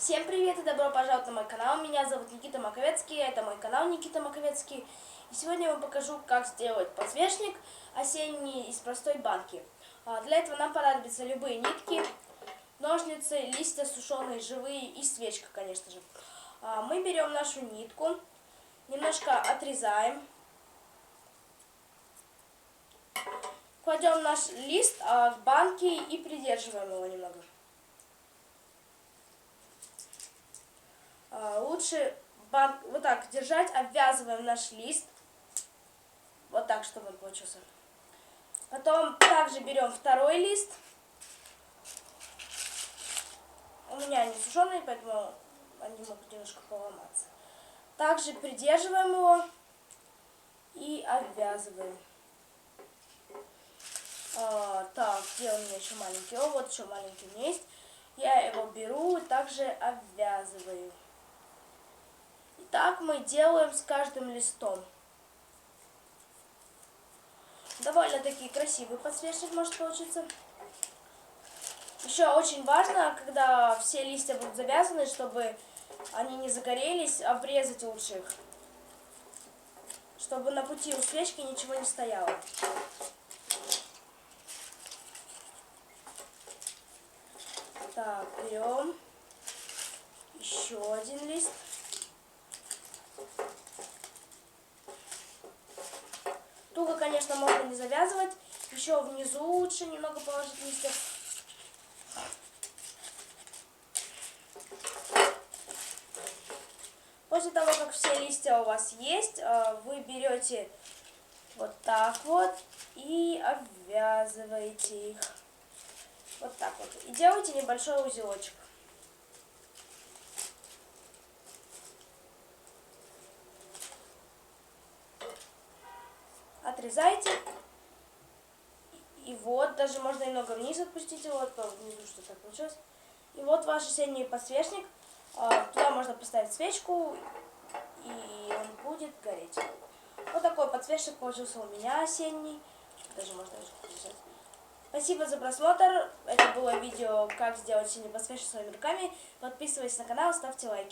Всем привет и добро пожаловать на мой канал. Меня зовут Никита Маковецкий, это мой канал Никита Маковецкий. И сегодня я вам покажу, как сделать подсвечник осенний из простой банки. А, Для этого нам понадобятся любые нитки, ножницы, листья сушеные, живые и свечка, конечно же. А, Мы берем нашу нитку, немножко отрезаем, кладем наш лист а, в банки и придерживаем его немного. А, Лучше бан- вот так держать, обвязываем наш лист. Вот так, чтобы он получился. Потом также берем второй лист. У меня они сушеные, поэтому они могут немножко поломаться. Также придерживаем его и обвязываем. А, так, где у меня еще маленький? О, вот еще маленький у меня есть. Я его беру и также обвязываю. Мы делаем с каждым листом. Довольно-таки красивый подсвечник может получиться. Еще очень важно, когда все листья будут завязаны, чтобы они не загорелись, обрезать лучше их. Чтобы на пути у свечки ничего не стояло. Так, берем еще один лист. Туго, конечно, можно не завязывать. Еще внизу лучше немного положить листьев. После того, как все листья у вас есть, э, вы берете вот так вот и обвязываете их. Вот так вот. И делайте небольшой узелочек. Отрезайте. И вот, даже можно немного вниз отпустить его, вот внизу что так получилось. И вот ваш осенний подсвечник. А, Туда можно поставить свечку, и он будет гореть. Вот такой подсвечник получился у меня осенний. Даже можно прижать. Спасибо за просмотр. Это было видео, как сделать синий подсвечник своими руками. Подписывайтесь на канал, ставьте лайки.